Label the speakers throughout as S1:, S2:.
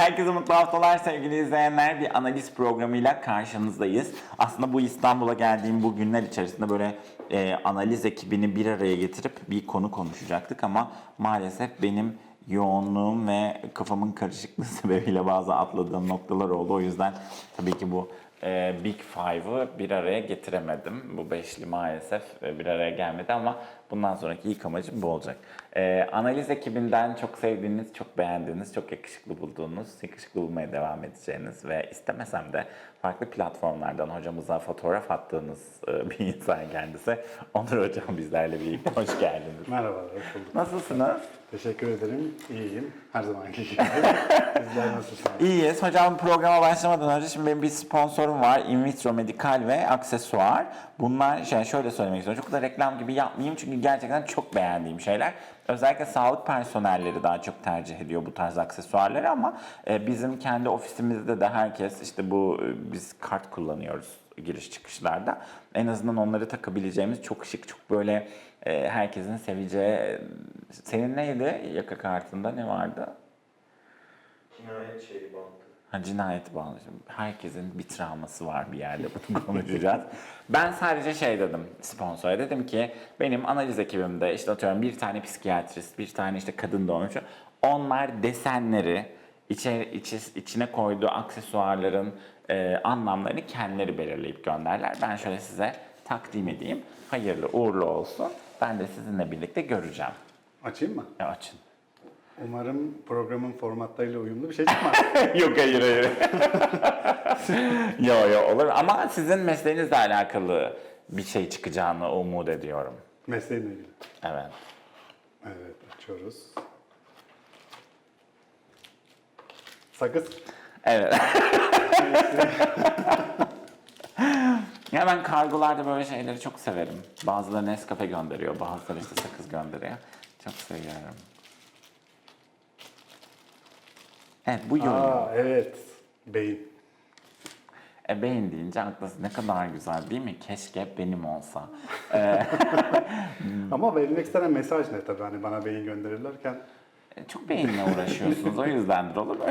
S1: Herkese mutlu haftalar sevgili izleyenler. Bir analiz programıyla karşınızdayız. Aslında bu İstanbul'a geldiğim bu günler içerisinde böyle e, analiz ekibini bir araya getirip bir konu konuşacaktık ama maalesef benim yoğunluğum ve kafamın karışıklığı sebebiyle bazı atladığım noktalar oldu. O yüzden tabii ki bu e, Big Five'ı bir araya getiremedim. Bu beşli maalesef e, bir araya gelmedi ama bundan sonraki ilk amacım bu olacak. E, analiz ekibinden çok sevdiğiniz, çok beğendiğiniz, çok yakışıklı bulduğunuz, yakışıklı bulmaya devam edeceğiniz ve istemesem de farklı platformlardan hocamıza fotoğraf attığınız e, bir insan kendisi. Onur Hocam bizlerle birlikte hoş geldiniz.
S2: Merhabalar, hoş bulduk.
S1: Nasılsınız?
S2: Teşekkür ederim, iyiyim. Her zamanki gibi. Sizler nasılsınız?
S1: İyiyiz. Hocam programa başlamadan önce şimdi benim bir sponsorum var. In Vitro Medikal ve Aksesuar. Bunlar şey, şöyle söylemek istiyorum. Çok da reklam gibi yapmayayım çünkü gerçekten çok beğendiğim şeyler. Özellikle sağlık personelleri daha çok tercih ediyor bu tarz aksesuarları ama e, bizim kendi ofisimizde de herkes işte bu e, biz kart kullanıyoruz giriş çıkışlarda. En azından onları takabileceğimiz çok şık, çok böyle e, herkesin seveceği. Senin neydi yaka kartında ne vardı?
S3: Cinayet şeyi bandı.
S1: Ha, cinayet bağlı. Herkesin bir travması var bir yerde bunu konuşacağız. ben sadece şey dedim sponsora dedim ki benim analiz ekibimde işte atıyorum bir tane psikiyatrist, bir tane işte kadın doğumcu. Onlar desenleri içe, içi, içine koyduğu aksesuarların e, anlamlarını kendileri belirleyip gönderler. Ben şöyle size takdim edeyim. Hayırlı uğurlu olsun. Ben de sizinle birlikte göreceğim.
S2: Açayım mı?
S1: E, açın.
S2: Umarım programın formatlarıyla uyumlu bir şey çıkmaz.
S1: yok hayır hayır. yo yo olur ama sizin mesleğinizle alakalı bir şey çıkacağını umut ediyorum.
S2: Mesleğimle ilgili.
S1: Evet.
S2: Evet, açıyoruz. Sakız.
S1: Evet. ya ben kargolarda böyle şeyleri çok severim. Bazıları Nescafe gönderiyor, bazıları işte sakız gönderiyor. Çok seviyorum. Evet bu yorum.
S2: Aa, evet. Beyin.
S1: E beyin deyince aklınız ne kadar güzel değil mi? Keşke benim olsa.
S2: Ama verilmek istenen mesaj ne tabii hani bana beyin gönderirlerken.
S1: E, Çok beyinle uğraşıyorsunuz o yüzdendir olur mu?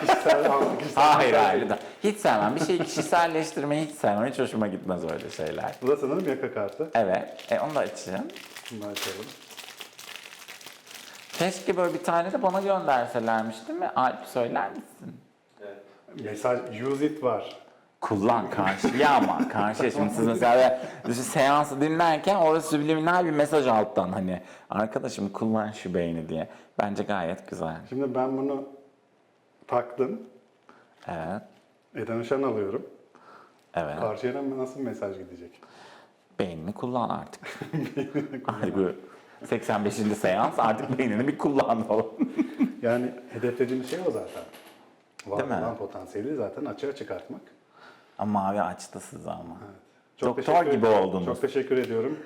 S2: Kişisel, kişisel
S1: hayır hayır. da. Hiç sevmem. Bir şeyi kişiselleştirmeyi hiç sevmem. Hiç hoşuma gitmez öyle şeyler.
S2: Bu da sanırım yaka kartı.
S1: Evet. E, onu da açayım.
S2: Bunu açalım.
S1: Keşke böyle bir tane de bana gönderselermiş değil mi? Alp söyler misin?
S2: Mesaj, use it var.
S1: Kullan karşıya ama karşıya. Şimdi siz mesela bir seansı dinlerken orada subliminal bir mesaj alttan hani arkadaşım kullan şu beyni diye. Bence gayet güzel.
S2: Şimdi ben bunu taktım.
S1: Evet.
S2: Eden alıyorum.
S1: Evet.
S2: Karşıya nasıl bir mesaj gidecek?
S1: Beynini kullan artık. Artık bu 85. seans artık beynini bir kullan falan.
S2: Yani hedeflediğimiz şey o zaten. Var olan potansiyeli zaten açığa çıkartmak.
S1: Ama mavi açtı sizi ama.
S2: Çok
S1: Doktor gibi
S2: ediyorum.
S1: oldunuz.
S2: Çok teşekkür ediyorum.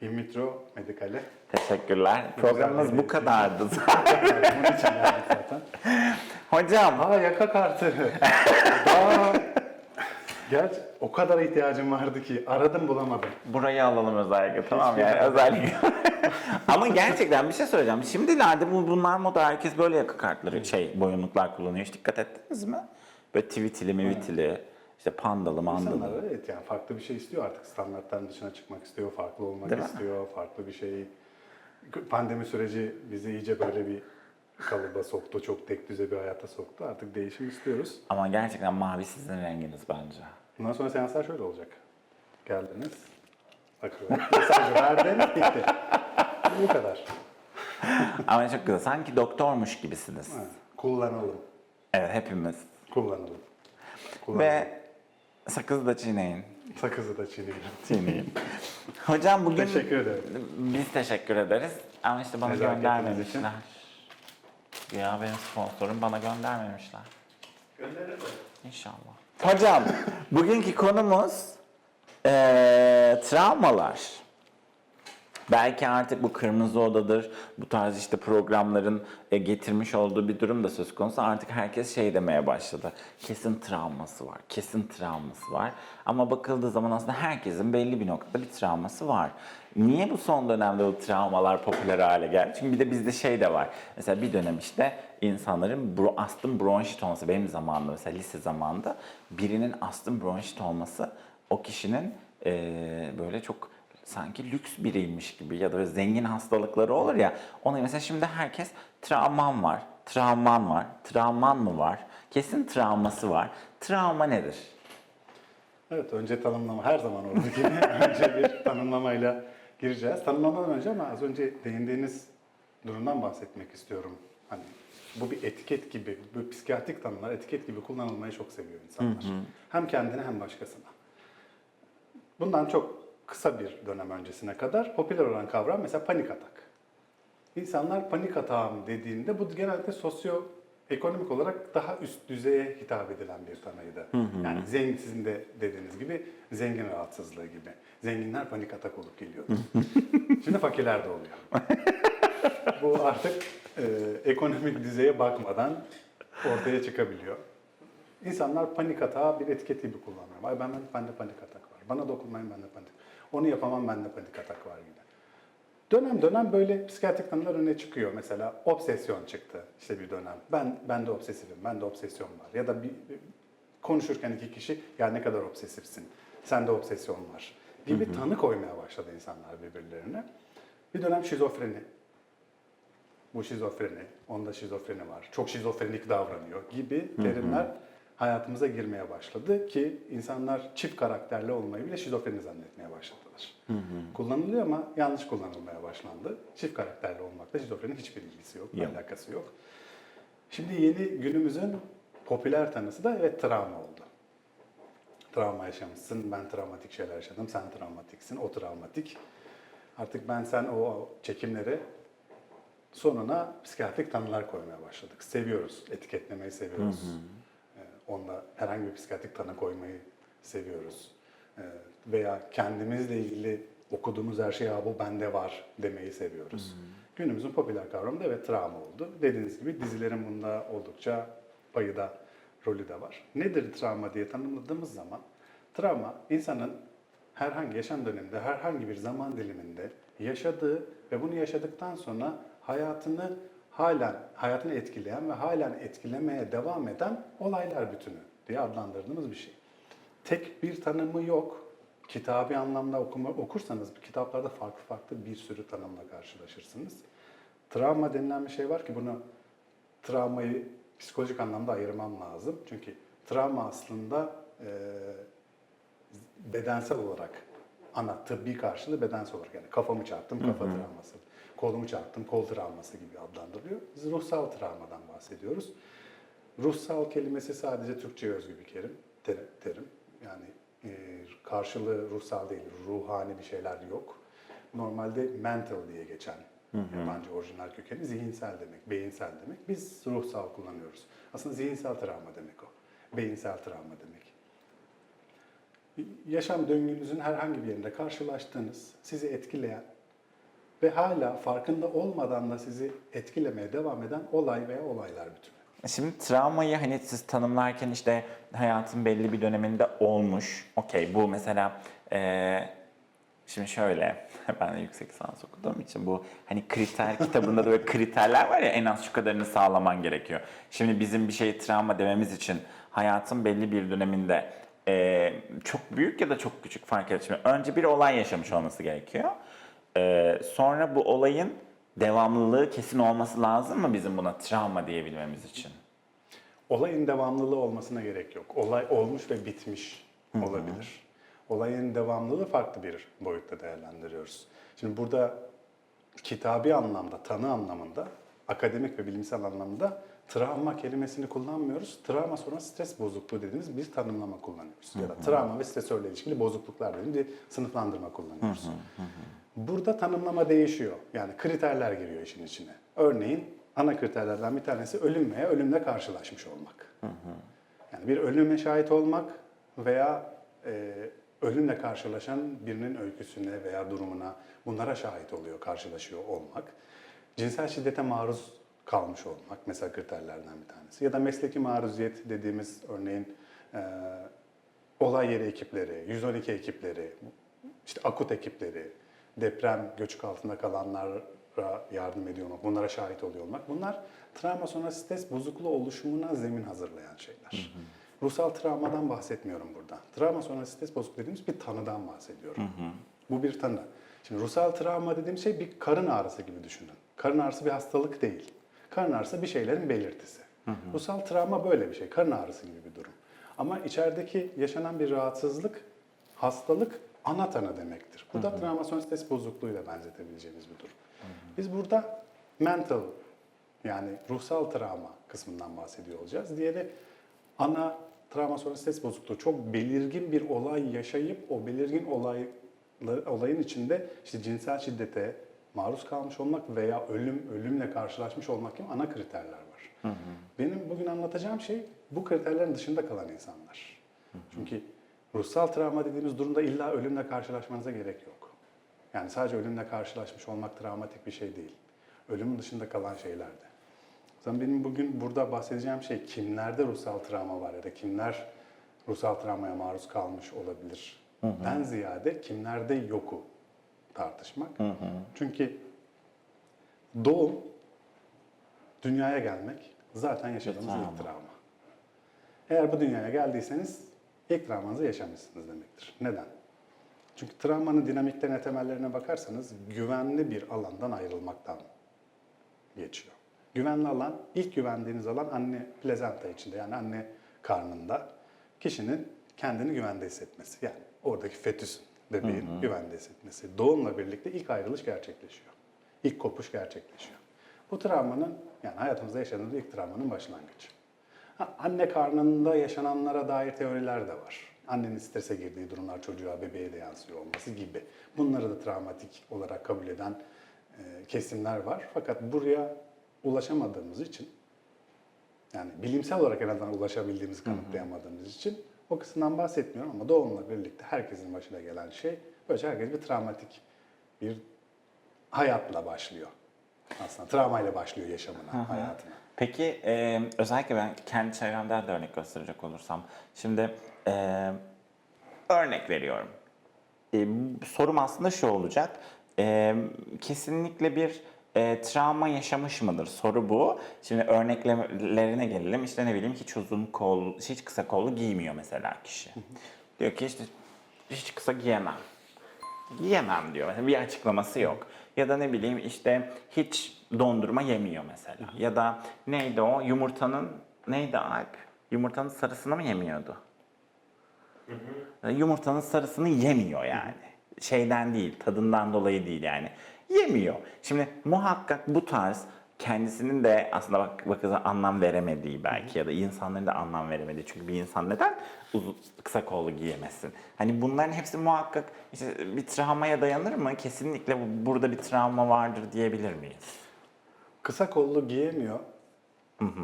S2: In vitro medikale.
S1: Teşekkürler. Programımız bu kadardı.
S2: Bunun için geldik zaten.
S1: Hocam
S2: Aa yaka kartı. Aa, Gerçi o kadar ihtiyacım vardı ki aradım bulamadım.
S1: burayı alalım özellikle tamam
S2: Keşke.
S1: yani özellikle. Ama gerçekten bir şey söyleyeceğim. Şimdilerde bu bunlar moda herkes böyle yaka kartları şey boyunluklar kullanıyor. Hiç dikkat ettiniz mi? Böyle tweetili mivitili işte pandalı mandalı.
S2: İnsanlar evet yani farklı bir şey istiyor artık. Standartların dışına çıkmak istiyor, farklı olmak
S1: Değil mi?
S2: istiyor, farklı bir şey. Pandemi süreci bizi iyice böyle bir kalıba soktu, çok tek düze bir hayata soktu. Artık değişim istiyoruz.
S1: Ama gerçekten mavi sizin renginiz bence.
S2: Bundan sonra seanslar şöyle olacak. Geldiniz, akıyor. Mesaj verdin, bitti. Bu kadar.
S1: Ama çok güzel. Sanki doktormuş gibisiniz.
S2: Ha, Kullanalım,
S1: Evet hepimiz.
S2: Kullanalım. kullanalım.
S1: Ve sakızı da çiğneyin.
S2: Sakızı da çiğneyelim.
S1: Çiğneyin. Hocam bugün
S2: Teşekkür ederim.
S1: biz teşekkür ederiz. Ama işte bana
S2: Nezaketiniz
S1: göndermemişler. Ya benim sponsorum bana göndermemişler.
S3: Gönderir mi?
S1: İnşallah. Hocam bugünkü konumuz eee, travmalar. Belki artık bu Kırmızı Oda'dır, bu tarz işte programların e, getirmiş olduğu bir durum da söz konusu. Artık herkes şey demeye başladı. Kesin travması var, kesin travması var. Ama bakıldığı zaman aslında herkesin belli bir noktada bir travması var. Niye bu son dönemde bu travmalar popüler hale geldi? Çünkü bir de bizde şey de var. Mesela bir dönem işte insanların bro, astım bronşit olması, benim zamanımda mesela lise zamanında birinin astım bronşit olması o kişinin eee, böyle çok sanki lüks biriymiş gibi ya da zengin hastalıkları olur ya. Ona mesela şimdi herkes travman var, travman var, travman mı var? Kesin travması var. Travma nedir?
S2: Evet, önce tanımlama her zaman olduğu gibi önce bir tanımlamayla gireceğiz. Tanımlamadan önce ama az önce değindiğiniz durumdan bahsetmek istiyorum. Hani bu bir etiket gibi, bu psikiyatrik tanımlar etiket gibi kullanılmayı çok seviyor insanlar. Hem kendine hem başkasına. Bundan çok kısa bir dönem öncesine kadar popüler olan kavram mesela panik atak. İnsanlar panik atağım dediğinde bu genelde sosyo ekonomik olarak daha üst düzeye hitap edilen bir tanıydı. Yani zengin sizin de dediğiniz gibi zengin rahatsızlığı gibi. Zenginler panik atak olup geliyordu. Şimdi fakirler de oluyor. bu artık e, ekonomik düzeye bakmadan ortaya çıkabiliyor. İnsanlar panik atağı bir etiket gibi kullanıyor. Ay ben, bende panik atak var. Bana dokunmayın bende panik. Onu yapamam bende panik atak var gibi. Dönem dönem böyle psikiyatrik tanılar öne çıkıyor. Mesela obsesyon çıktı işte bir dönem. Ben ben de obsesifim, ben de obsesyon var. Ya da bir konuşurken iki kişi ya ne kadar obsesifsin, sende obsesyon var gibi tanı koymaya başladı insanlar birbirlerine. Bir dönem şizofreni. Bu şizofreni, onda şizofreni var. Çok şizofrenik davranıyor gibi terimler hayatımıza girmeye başladı ki insanlar çift karakterli olmayı bile şizofreni zannetmeye başladılar. Kullanılıyor ama yanlış kullanılmaya başlandı. Çift karakterli olmakla şizofrenin hiçbir ilgisi yok,
S1: Yok.
S2: alakası yok. Şimdi yeni günümüzün popüler tanısı da evet travma oldu. Travma yaşamışsın, ben travmatik şeyler yaşadım, sen travmatiksin, o travmatik. Artık ben sen o çekimleri sonuna psikiyatrik tanılar koymaya başladık. Seviyoruz, etiketlemeyi seviyoruz. Ee, Onunla herhangi bir psikiyatrik tanı koymayı seviyoruz. Ee, Veya kendimizle ilgili okuduğumuz her şey bu bende var demeyi seviyoruz. Günümüzün popüler kavramı da evet travma oldu. Dediğiniz gibi dizilerin bunda oldukça payı da rolü de var. Nedir travma diye tanımladığımız zaman travma insanın herhangi yaşam döneminde, herhangi bir zaman diliminde yaşadığı ve bunu yaşadıktan sonra hayatını halen hayatını etkileyen ve halen etkilemeye devam eden olaylar bütünü diye adlandırdığımız bir şey. Tek bir tanımı yok. Kitabi anlamda okuma, okursanız kitaplarda farklı farklı bir sürü tanımla karşılaşırsınız. Travma denilen bir şey var ki bunu travmayı psikolojik anlamda ayırmam lazım. Çünkü travma aslında e, bedensel olarak ana tıbbi karşılığı bedensel olarak yani kafamı çarptım kafa travması, kolumu çarptım kol travması gibi adlandırılıyor. Biz ruhsal travmadan bahsediyoruz. Ruhsal kelimesi sadece Türkçe'ye özgü bir terim. terim. Yani e, karşılığı ruhsal değil, ruhani bir şeyler yok. Normalde mental diye geçen yabancı orijinal kökeni zihinsel demek, beyinsel demek. Biz ruhsal kullanıyoruz. Aslında zihinsel travma demek o. Beyinsel travma demek yaşam döngünüzün herhangi bir yerinde karşılaştığınız, sizi etkileyen ve hala farkında olmadan da sizi etkilemeye devam eden olay veya olaylar bütünü.
S1: Şimdi travmayı hani siz tanımlarken işte hayatın belli bir döneminde olmuş. Okey bu mesela eee, şimdi şöyle ben de yüksek lisans okuduğum için bu hani kriter kitabında da böyle kriterler var ya en az şu kadarını sağlaman gerekiyor. Şimdi bizim bir şey travma dememiz için hayatın belli bir döneminde eee, çok büyük ya da çok küçük fark etmiyor. Önce bir olay yaşamış olması gerekiyor. Eee, sonra bu olayın devamlılığı kesin olması lazım mı bizim buna travma diyebilmemiz için?
S2: Olayın devamlılığı olmasına gerek yok. Olay olmuş ve bitmiş olabilir. Olayın devamlılığı farklı bir boyutta değerlendiriyoruz. Şimdi burada kitabi anlamda, tanı anlamında, akademik ve bilimsel anlamda travma kelimesini kullanmıyoruz. Travma sonra stres bozukluğu dediğimiz bir tanımlama kullanıyoruz. Ya da travma ve stresörle ilişkili bozukluklar dediğimiz bir sınıflandırma kullanıyoruz. Burada tanımlama değişiyor. Yani kriterler giriyor işin içine. Örneğin ana kriterlerden bir tanesi ölüm veya ölümle karşılaşmış olmak. Yani bir ölüme şahit olmak veya e, ölümle karşılaşan birinin öyküsüne veya durumuna bunlara şahit oluyor, karşılaşıyor olmak. Cinsel şiddete maruz kalmış olmak mesela kriterlerden bir tanesi. Ya da mesleki maruziyet dediğimiz örneğin e, olay yeri ekipleri, 112 ekipleri, işte akut ekipleri, deprem göçük altında kalanlara yardım ediyor olmak, bunlara şahit oluyor olmak. Bunlar travma sonrası stres bozukluğu oluşumuna zemin hazırlayan şeyler. Ruhsal travmadan bahsetmiyorum burada. Travma sonrası stres bozukluğu dediğimiz bir tanıdan bahsediyorum. Bu bir tanı. Şimdi ruhsal travma dediğim şey bir karın ağrısı gibi düşünün. Karın ağrısı bir hastalık değil. Karın ağrısı bir şeylerin belirtisi. Ruhsal travma böyle bir şey. Karın ağrısı gibi bir durum. Ama içerideki yaşanan bir rahatsızlık, hastalık ana tanı demektir. Bu da travma sonrası stres bozukluğuyla benzetebileceğimiz bir durum. Biz burada mental yani ruhsal travma kısmından bahsediyor olacağız. Diğeri ana travma sonrası stres bozukluğu. Çok belirgin bir olay yaşayıp o belirgin olay olayın içinde işte cinsel şiddete maruz kalmış olmak veya ölüm ölümle karşılaşmış olmak gibi ana kriterler var. Benim bugün anlatacağım şey bu kriterlerin dışında kalan insanlar. Çünkü ruhsal travma dediğimiz durumda illa ölümle karşılaşmanıza gerek yok. Yani sadece ölümle karşılaşmış olmak travmatik bir şey değil. Ölümün dışında kalan şeyler de. O zaman benim bugün burada bahsedeceğim şey kimlerde ruhsal travma var ya da kimler ruhsal travmaya maruz kalmış olabilir. Den ziyade kimlerde yoku tartışmak. Çünkü doğum, dünyaya gelmek zaten yaşadığımız ilk travma. Eğer bu dünyaya geldiyseniz ilk travmanızı yaşamışsınız demektir. Neden? Çünkü travmanın dinamiklerine, temellerine bakarsanız güvenli bir alandan ayrılmaktan geçiyor. Güvenli alan, ilk güvendiğiniz alan anne plezanta içinde yani anne karnında kişinin kendini güvende hissetmesi. Yani oradaki fetüsün, bebeğin güvende hissetmesi. Doğumla birlikte ilk ayrılış gerçekleşiyor. İlk kopuş gerçekleşiyor. Bu travmanın yani hayatımızda yaşadığımız ilk travmanın başlangıcı. Anne karnında yaşananlara dair teoriler de var. Annenin strese girdiği durumlar çocuğa, bebeğe de yansıyor olması gibi. Bunları da travmatik olarak kabul eden e, kesimler var. Fakat buraya ulaşamadığımız için, yani bilimsel olarak en azından ulaşabildiğimizi kanıtlayamadığımız için o kısımdan bahsetmiyorum ama doğumla birlikte herkesin başına gelen şey, böylece herkes bir travmatik bir hayatla başlıyor. Aslında travmayla başlıyor yaşamına, hayatına.
S1: Peki e, özellikle ben kendi çevremden de örnek gösterecek olursam. Şimdi e, örnek veriyorum. E, sorum aslında şu olacak. E, kesinlikle bir e, travma yaşamış mıdır? Soru bu. Şimdi örneklerine gelelim. İşte ne bileyim hiç uzun kol, hiç kısa kollu giymiyor mesela kişi. Diyor ki işte hiç kısa giyemem. Yiyemem diyor. Mesela bir açıklaması yok. Ya da ne bileyim işte hiç dondurma yemiyor mesela. Ya da neydi o yumurtanın neydi Alp? Yumurtanın sarısını mı yemiyordu? Yumurtanın sarısını yemiyor yani. Şeyden değil, tadından dolayı değil yani. Yemiyor. Şimdi muhakkak bu tarz kendisinin de aslında bak bakıza anlam veremediği belki ya da insanların da anlam veremediği. Çünkü bir insan neden uzun, kısa kollu giyemesin? Hani bunların hepsi muhakkak işte bir travmaya dayanır mı? Kesinlikle bu- burada bir travma vardır diyebilir miyiz?
S2: Kısa kollu giyemiyor.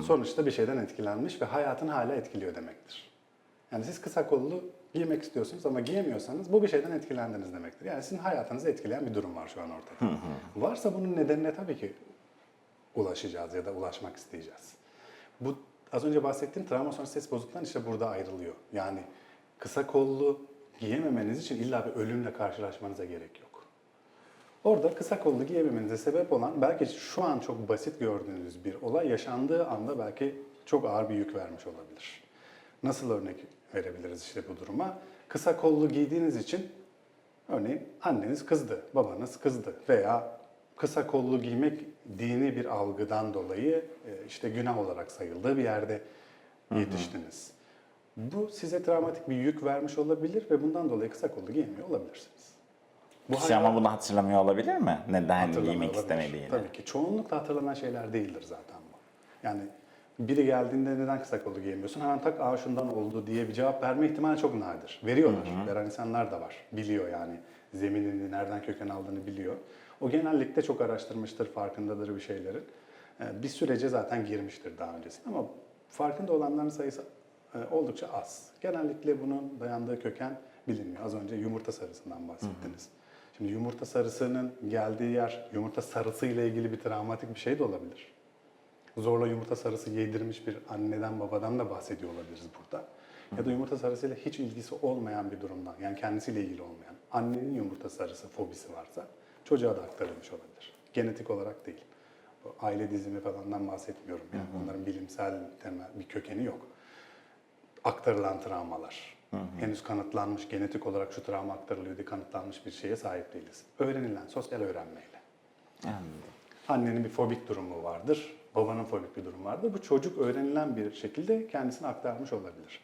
S2: Sonuçta bir şeyden etkilenmiş ve hayatını hala etkiliyor demektir. Yani siz kısa kollu giymek istiyorsunuz ama giyemiyorsanız bu bir şeyden etkilendiniz demektir. Yani sizin hayatınızı etkileyen bir durum var şu an ortada. Varsa bunun nedenine tabii ki ulaşacağız ya da ulaşmak isteyeceğiz. Bu az önce bahsettiğim travma sonrası stres bozukluğundan işte burada ayrılıyor. Yani kısa kollu giyememeniz için illa bir ölümle karşılaşmanıza gerek yok. Orada kısa kollu giyememenize sebep olan belki şu an çok basit gördüğünüz bir olay yaşandığı anda belki çok ağır bir yük vermiş olabilir. Nasıl örnek verebiliriz işte bu duruma? Kısa kollu giydiğiniz için örneğin anneniz kızdı, babanız kızdı veya kısa kollu giymek dini bir algıdan dolayı e, işte günah olarak sayıldığı bir yerde yetiştiniz. Bu size travmatik bir yük vermiş olabilir ve bundan dolayı kısa kollu giyemiyor olabilirsiniz. Bu
S1: Kişi ama bunu hatırlamıyor olabilir mi? Neden
S2: Hatırlamıyor
S1: giymek
S2: olabilir.
S1: istemediğini?
S2: Tabii ki. Çoğunlukla hatırlanan şeyler değildir zaten bu. Yani biri geldiğinde neden kısa kollu giyemiyorsun? Hemen tak aa şundan oldu diye bir cevap verme ihtimali çok nadir. Veriyorlar. Veren insanlar da var. Biliyor yani. Zeminini, nereden köken aldığını biliyor. O genellikle çok araştırmıştır, farkındadır bir şeylerin. Ee, Bir sürece zaten girmiştir daha öncesinde ama farkında olanların sayısı e, oldukça az. Genellikle bunun dayandığı köken bilinmiyor. Az önce yumurta sarısından bahsettiniz. Şimdi yumurta sarısının geldiği yer yumurta sarısı ile ilgili bir travmatik bir şey de olabilir. Zorla yumurta sarısı yedirmiş bir anneden babadan da bahsediyor olabiliriz burada. Ya da yumurta sarısıyla hiç ilgisi olmayan bir durumdan, yani kendisiyle ilgili olmayan, annenin yumurta sarısı fobisi varsa çocuğa da aktarılmış olabilir. Genetik olarak değil. Bu aile dizimi falandan bahsetmiyorum. Yani onların bilimsel temel bir kökeni yok. Aktarılan travmalar. Henüz kanıtlanmış, genetik olarak şu travma aktarılıyor diye kanıtlanmış bir şeye sahip değiliz. Öğrenilen, sosyal öğrenmeyle.
S1: Anladım.
S2: Annenin bir fobik durumu vardır, babanın fobik bir durumu vardır. Bu çocuk öğrenilen bir şekilde kendisine aktarmış olabilir.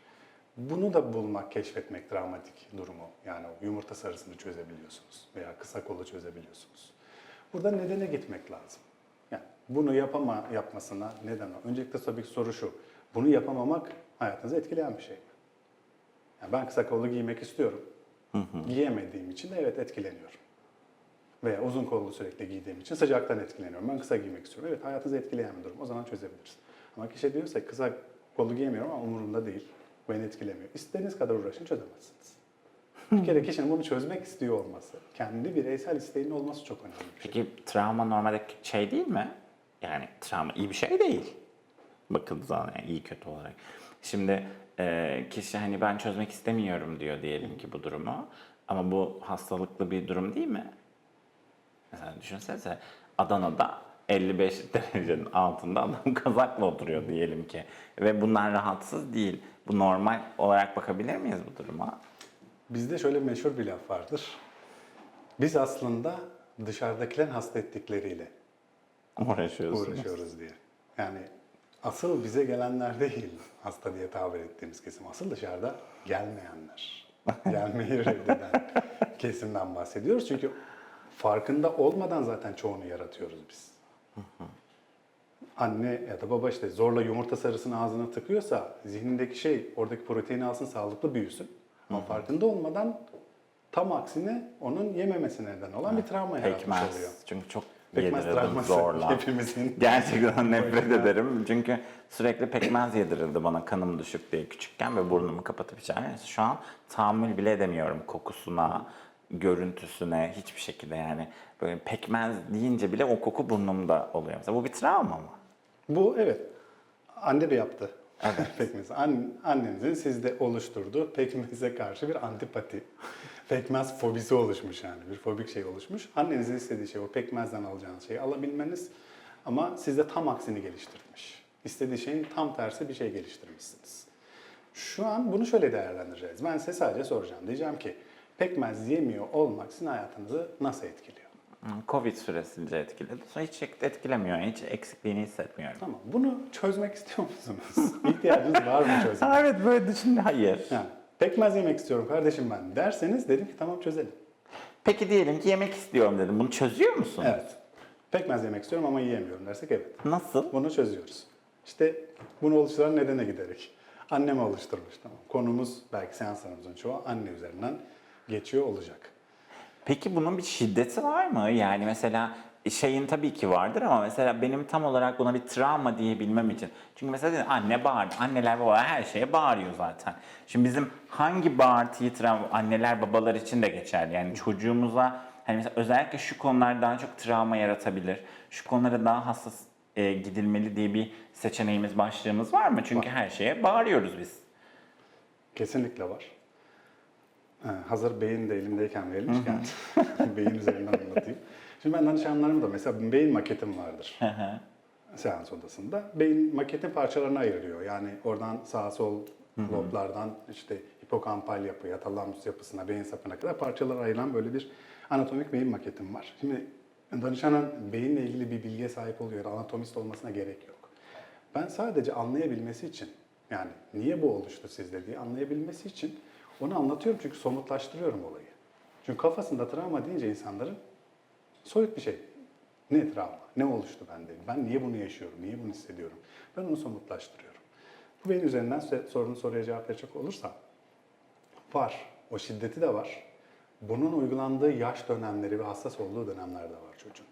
S2: Bunu da bulmak, keşfetmek travmatik durumu. Yani o yumurta sarısını çözebiliyorsunuz veya kısa kolu çözebiliyorsunuz. Burada nedene gitmek lazım. Yani bunu yapama yapmasına neden o? Öncelikle tabii soru şu. Bunu yapamamak hayatınızı etkileyen bir şey mi? Yani ben kısa kollu giymek istiyorum. Giyemediğim için de evet etkileniyorum. Veya uzun kollu sürekli giydiğim için sıcaktan etkileniyorum. Ben kısa giymek istiyorum. Evet hayatınızı etkileyen bir durum. O zaman çözebiliriz. Ama kişi diyorsa kısa kollu giyemiyorum ama umurumda değil. Beni etkilemiyor. İstediğiniz kadar uğraşın çözemezsiniz. Bir kere kişinin bunu çözmek istiyor olması, kendi bireysel isteğinin olması çok önemli bir şey.
S1: Peki travma normalde şey değil mi? Yani travma iyi bir şey değil. Bakıldığı zaman yani iyi kötü olarak. Şimdi e, kişi hani ben çözmek istemiyorum diyor diyelim ki bu durumu. Ama bu hastalıklı bir durum değil mi? Mesela düşünsenize Adana'da 55 derecenin altında adam kazakla oturuyor diyelim ki. Ve bunlar rahatsız değil. Bu normal olarak bakabilir miyiz bu duruma?
S2: Bizde şöyle meşhur bir laf vardır. Biz aslında dışarıdakilerin hasta ettikleriyle
S1: Uğraşıyorsunuz.
S2: uğraşıyoruz diye. Yani asıl bize gelenler değil hasta diye tabir ettiğimiz kesim. Asıl dışarıda gelmeyenler. Gelmeyi reddeden kesimden bahsediyoruz. Çünkü farkında olmadan zaten çoğunu yaratıyoruz biz. Anne ya da baba işte zorla yumurta sarısını ağzına tıkıyorsa zihnindeki şey oradaki proteini alsın sağlıklı büyüsün. Ama farkında olmadan tam aksine onun yememesine neden olan bir travma yaratmış
S1: Pekmez.
S2: oluyor.
S1: Çünkü çok
S2: Pekmez
S1: yedirildim zorla.
S2: hepimizin.
S1: Gerçekten nefret ederim. Çünkü sürekli pekmez yedirildi bana kanım düşük diye küçükken ve burnumu kapatıp içerdim. Şu an tahammül bile edemiyorum kokusuna, görüntüsüne hiçbir şekilde yani. Böyle pekmez deyince bile o koku burnumda oluyor. Mesela bu bir travma mı?
S2: Bu evet. Anne de yaptı. Evet. Pekmez. An, annenizin sizde oluşturduğu pekmeze karşı bir antipati. Pekmez fobisi oluşmuş yani. Bir fobik şey oluşmuş. Annenizin istediği şey o pekmezden alacağınız şeyi alabilmeniz ama sizde tam aksini geliştirmiş. İstediği şeyin tam tersi bir şey geliştirmişsiniz. Şu an bunu şöyle değerlendireceğiz. Ben size sadece soracağım. Diyeceğim ki pekmez yemiyor olmak sizin hayatınızı nasıl etkiliyor?
S1: Hı, Covid süresince etkiledi. Sonra hiç etkilemiyor. Hiç eksikliğini hissetmiyorum.
S2: Tamam. Bunu çözmek istiyor musunuz? İhtiyacınız var mı çözmek?
S1: evet böyle düşündü. Hayır.
S2: Yani, pekmez yemek istiyorum kardeşim ben derseniz dedim ki tamam çözelim.
S1: Peki diyelim ki yemek istiyorum dedim. Bunu çözüyor musun?
S2: Evet. Pekmez yemek istiyorum ama yiyemiyorum dersek evet.
S1: Nasıl?
S2: Bunu çözüyoruz. İşte bunu oluşturan nedene giderek. Annem oluşturmuş tamam. Konumuz belki seanslarımızın çoğu anne üzerinden geçiyor olacak.
S1: Peki bunun bir şiddeti var mı? Yani mesela şeyin tabii ki vardır ama mesela benim tam olarak buna bir travma diyebilmem için. Çünkü mesela dedin, anne bağırdı. Anneler babalar her şeye bağırıyor zaten. Şimdi bizim hangi bağırtıyı travma, anneler babalar için de geçerli. Yani çocuğumuza hani mesela özellikle şu konular daha çok travma yaratabilir. Şu konulara daha hassas e, gidilmeli diye bir seçeneğimiz, başlığımız var mı? Çünkü her şeye bağırıyoruz biz.
S2: Kesinlikle var. Ee, hazır beyin de elimdeyken verilmişken beyin üzerinden anlatayım. Şimdi ben danışanlarımda mesela bir beyin maketim vardır. Seans odasında. Beyin maketin parçalarına ayrılıyor. Yani oradan sağ sol loblardan işte hipokampal yapıya, talamus yapısına, beyin sapına kadar parçalara ayrılan böyle bir anatomik beyin maketim var. Şimdi danışanın beyinle ilgili bir bilgiye sahip oluyor. Anatomist olmasına gerek yok. Ben sadece anlayabilmesi için yani niye bu oluştu sizde diye anlayabilmesi için onu anlatıyorum çünkü somutlaştırıyorum olayı. Çünkü kafasında travma deyince insanların soyut bir şey. Ne travma? Ne oluştu bende? Ben niye bunu yaşıyorum? Niye bunu hissediyorum? Ben onu somutlaştırıyorum. Bu benim üzerinden sorunun soruya cevap verecek olursam var. O şiddeti de var. Bunun uygulandığı yaş dönemleri ve hassas olduğu dönemler de var çocuğun.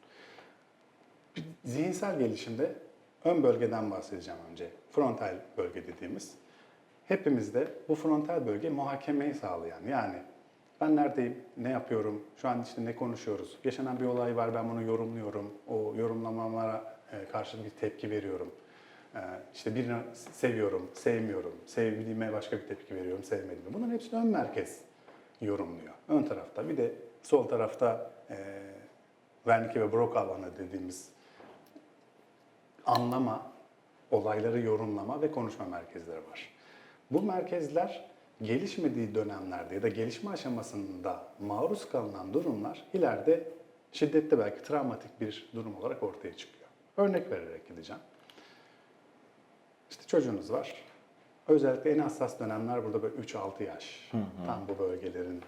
S2: Bir zihinsel gelişimde ön bölgeden bahsedeceğim önce. Frontal bölge dediğimiz. Hepimizde bu frontal bölge muhakemeyi sağlayan yani Ben neredeyim, ne yapıyorum, şu an işte ne konuşuyoruz, yaşanan bir olay var ben bunu yorumluyorum, o yorumlamama e, karşı bir tepki veriyorum. E, işte birini seviyorum, sevmiyorum, sevdiğime başka bir tepki veriyorum, sevmediğime. Bunların hepsini ön merkez yorumluyor. Ön tarafta bir de sol tarafta e, Wernicke ve Broca alanı dediğimiz anlama, olayları yorumlama ve konuşma merkezleri var. Bu merkezler gelişmediği dönemlerde ya da gelişme aşamasında maruz kalınan durumlar ileride şiddetli belki travmatik bir durum olarak ortaya çıkıyor. Örnek vererek gideceğim. İşte çocuğunuz var. Özellikle en hassas dönemler burada böyle 3-6 yaş. Tam bu bölgelerin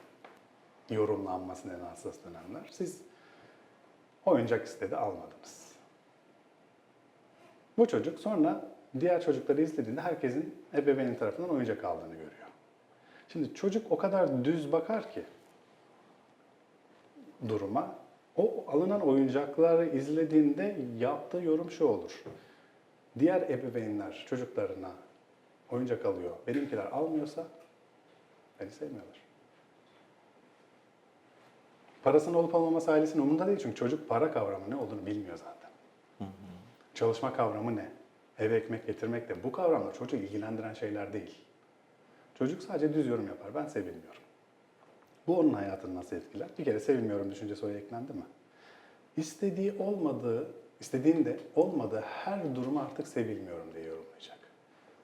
S2: yorumlanmasının en hassas dönemler. Siz oyuncak istedi almadınız. Bu çocuk sonra diğer çocukları izlediğinde herkesin ebeveynin tarafından oyuncak aldığını görüyor. Şimdi çocuk o kadar düz bakar ki duruma. O alınan oyuncakları izlediğinde yaptığı yorum şu olur. Diğer ebeveynler çocuklarına oyuncak alıyor. Benimkiler almıyorsa beni sevmiyorlar. Parasının olup olmaması ailesinin umurunda değil çünkü çocuk para kavramı ne olduğunu bilmiyor zaten. Çalışma kavramı ne? Eve ekmek getirmek de bu kavramlar çocuğu ilgilendiren şeyler değil. Çocuk sadece düz yorum yapar. Ben sevilmiyorum. Bu onun hayatını nasıl etkiler? Bir kere sevilmiyorum düşüncesi oraya eklendi mi? İstediği olmadığı, istediğinde olmadığı her durumu artık sevilmiyorum diye yorumlayacak.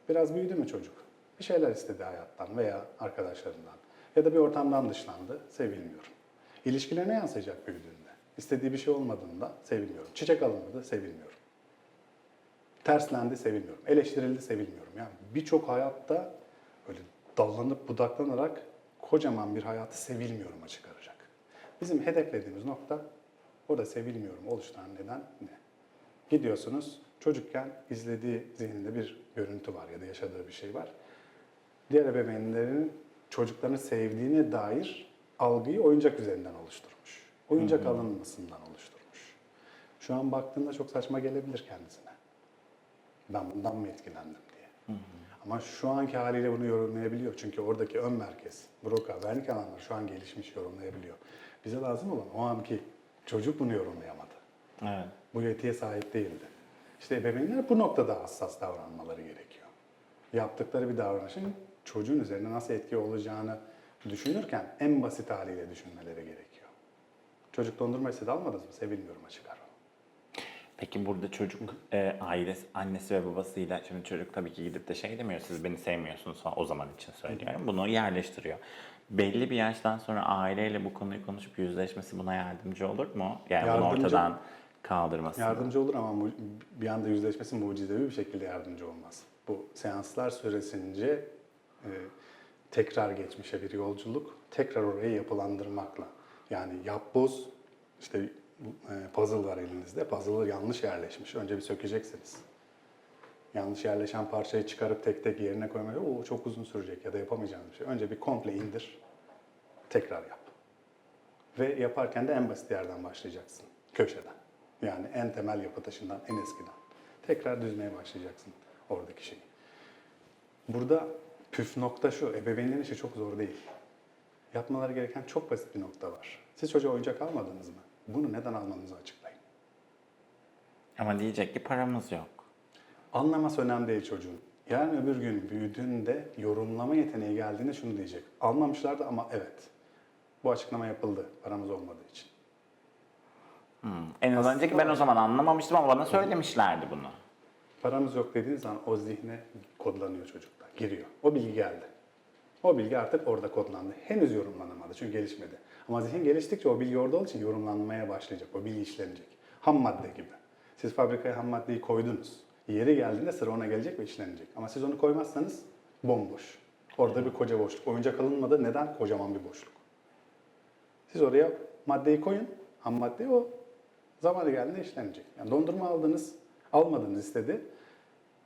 S2: Biraz büyüdü mü çocuk? Bir şeyler istedi hayattan veya arkadaşlarından ya da bir ortamdan dışlandı, sevilmiyorum. İlişkilerine yansıyacak büyüdüğünde. İstediği bir şey olmadığında sevilmiyorum. Çiçek alınmadı, sevilmiyorum. Terslendi, sevilmiyorum. Eleştirildi, sevilmiyorum. Yani birçok hayatta böyle dallanıp budaklanarak kocaman bir hayatı sevilmiyorum açık arayacak. Bizim hedeflediğimiz nokta orada sevilmiyorum oluşturan neden ne? Gidiyorsunuz çocukken izlediği zihninde bir görüntü var ya da yaşadığı bir şey var. Diğer ebeveynlerin çocuklarını sevdiğine dair algıyı oyuncak üzerinden oluşturmuş. Oyuncak alınmasından oluşturmuş. Şu an baktığında çok saçma gelebilir kendisine. Ben bundan mı etkilendim diye. Ama şu anki haliyle bunu yorumlayabiliyor. Çünkü oradaki ön merkez, Broca, vernik alanlar şu an gelişmiş yorumlayabiliyor. Bize lazım olan o anki çocuk bunu yorumlayamadı.
S1: Evet.
S2: Bu yetiye sahip değildi. İşte ebeveynler bu noktada hassas davranmaları gerekiyor. Yaptıkları bir davranışın çocuğun üzerine nasıl etki olacağını düşünürken en basit haliyle düşünmeleri gerekiyor. Çocuk dondurma istedi almadınız mı? Sevilmiyorum açık ara.
S1: Peki burada çocuk e, ailesi, annesi ve babasıyla şimdi çocuk tabii ki gidip de şey demiyor siz beni sevmiyorsunuz falan o zaman için söylüyorum. Bunu yerleştiriyor. Belli bir yaştan sonra aileyle bu konuyu konuşup yüzleşmesi buna yardımcı olur mu? Yani bunu
S2: Yardımcı-
S1: ortadan kaldırması.
S2: Yardımcı olur ama mu- bir anda yüzleşmesi mucizevi bir şekilde yardımcı olmaz. Bu seanslar süresince e, tekrar geçmişe bir yolculuk, tekrar orayı yapılandırmakla. Yani yapboz, işte bu, e, puzzle var elinizde, puzzle'lar yanlış yerleşmiş. Önce bir sökeceksiniz. Yanlış yerleşen parçayı çıkarıp tek tek yerine koymak o çok uzun sürecek ya da yapamayacağınız bir şey. Önce bir komple indir, tekrar yap. Ve yaparken de en basit yerden başlayacaksın. Köşeden. Yani en temel yapı taşından, en eskiden. Tekrar düzmeye başlayacaksın oradaki şeyi. Burada püf nokta şu, ebeveynlerin işi çok zor değil. Yapmaları gereken çok basit bir nokta var. Siz çocuğa oyuncak almadınız mı? Bunu neden almanızı açıklayın.
S1: Ama diyecek ki paramız yok.
S2: Anlaması önemli değil çocuğun. Yarın öbür gün büyüdüğünde yorumlama yeteneği geldiğinde şunu diyecek. Almamışlardı ama evet. Bu açıklama yapıldı paramız olmadığı için.
S1: Hmm. En azından diyecek ki ben o zaman anlamamıştım ama bana söylemişlerdi bunu.
S2: Paramız yok dediğiniz zaman o zihne kodlanıyor çocukta, giriyor. O bilgi geldi. O bilgi artık orada kodlandı. Henüz yorumlanamadı çünkü gelişmedi. Ama zihin geliştikçe o bilgi orada olduğu için yorumlanmaya başlayacak. O bilgi işlenecek. Ham madde gibi. Siz fabrikaya ham maddeyi koydunuz. Yeri geldiğinde sıra ona gelecek ve işlenecek. Ama siz onu koymazsanız bomboş. Orada bir koca boşluk. Oyuncak alınmadı. Neden? Kocaman bir boşluk. Siz oraya maddeyi koyun. Ham maddeyi o zamanı geldiğinde işlenecek. Yani dondurma aldınız, almadınız istedi.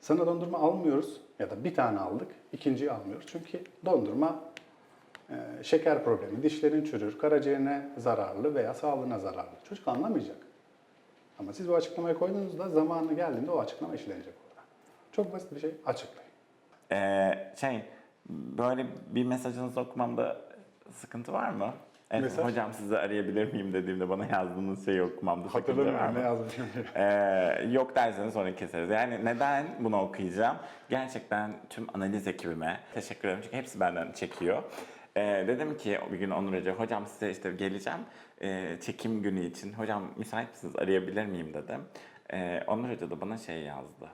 S2: Sana dondurma almıyoruz ya da bir tane aldık, ikinciyi almıyoruz. Çünkü dondurma şeker problemi, dişlerin çürür, karaciğerine zararlı veya sağlığına zararlı. Çocuk anlamayacak. Ama siz bu açıklamayı koyduğunuzda zamanı geldiğinde o açıklama işlenecek orada. Çok basit bir şey, açıklayın.
S1: Ee, şey böyle bir mesajınızı okumamda sıkıntı var mı? Evet,
S2: Mesaj?
S1: hocam sizi arayabilir miyim dediğimde bana yazdığınız şeyi okumamda sakınca var
S2: Hatırlamıyorum
S1: mı?
S2: ne yazmışım.
S1: Ee, yok derseniz sonra keseriz. Yani neden bunu okuyacağım? Gerçekten tüm analiz ekibime teşekkür ederim çünkü hepsi benden çekiyor. Ee, dedim ki bir gün Onur Hoca, hocam size işte geleceğim ee, çekim günü için. Hocam müsait misiniz arayabilir miyim dedim. Ee, Onur Hoca da bana şey yazdı.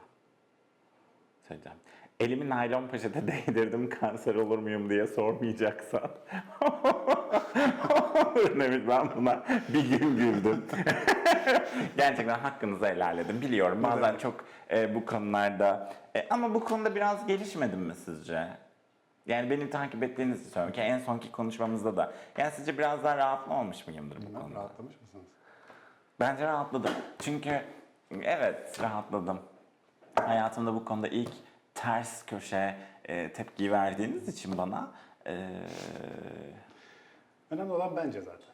S1: Söyleyeceğim. Elimi naylon poşete değdirdim kanser olur muyum diye sormayacaksan. Demiş ben buna bir gün güldüm. Gerçekten hakkınızı helal edin. Biliyorum bazen çok e, bu konularda e, ama bu konuda biraz gelişmedim mi sizce? Yani beni takip ettiğinizi söylüyorum ki en sonki konuşmamızda da. Yani sizce biraz daha rahatlamamış mıyımdır bu
S2: Bilmem,
S1: konuda?
S2: rahatlamış mısınız?
S1: Bence rahatladım. Çünkü evet rahatladım. Hayatımda bu konuda ilk ters köşe e, tepki verdiğiniz için bana e,
S2: Önemli olan bence zaten.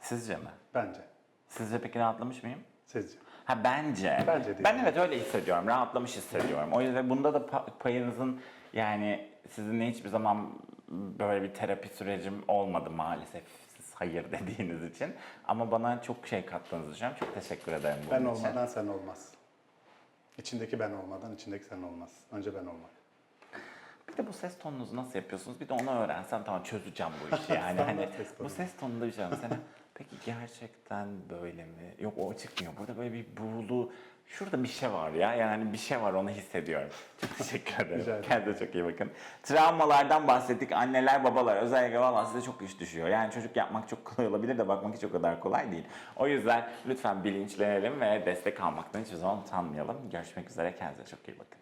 S1: sizce mi?
S2: Bence.
S1: Sizce peki rahatlamış mıyım?
S2: Sizce.
S1: Ha bence.
S2: Bence değil.
S1: Ben evet öyle hissediyorum. Rahatlamış hissediyorum. O yüzden bunda da pa- payınızın yani sizinle hiçbir zaman böyle bir terapi sürecim olmadı maalesef. Siz hayır dediğiniz için. Ama bana çok şey kattığınızı düşünüyorum. Çok teşekkür ederim bunun
S2: Ben
S1: için.
S2: olmadan sen olmaz. İçindeki ben olmadan içindeki sen olmaz. Önce ben olmak.
S1: Bir de bu ses tonunuzu nasıl yapıyorsunuz? Bir de onu öğrensem tamam çözeceğim bu işi yani. hani
S2: ses tonu.
S1: bu ses tonunda bir şey. Mesela peki gerçekten böyle mi? Yok o çıkmıyor. Burada böyle bir buğulu Şurada bir şey var ya. Yani bir şey var onu hissediyorum. Çok teşekkür
S2: Rica
S1: ederim.
S2: ederim.
S1: Kendinize çok iyi bakın. Travmalardan bahsettik. Anneler, babalar özellikle valla size çok iş düşüyor. Yani çocuk yapmak çok kolay olabilir de bakmak hiç o kadar kolay değil. O yüzden lütfen bilinçlenelim ve destek almaktan hiçbir zaman utanmayalım. Görüşmek üzere. Kendinize çok iyi bakın.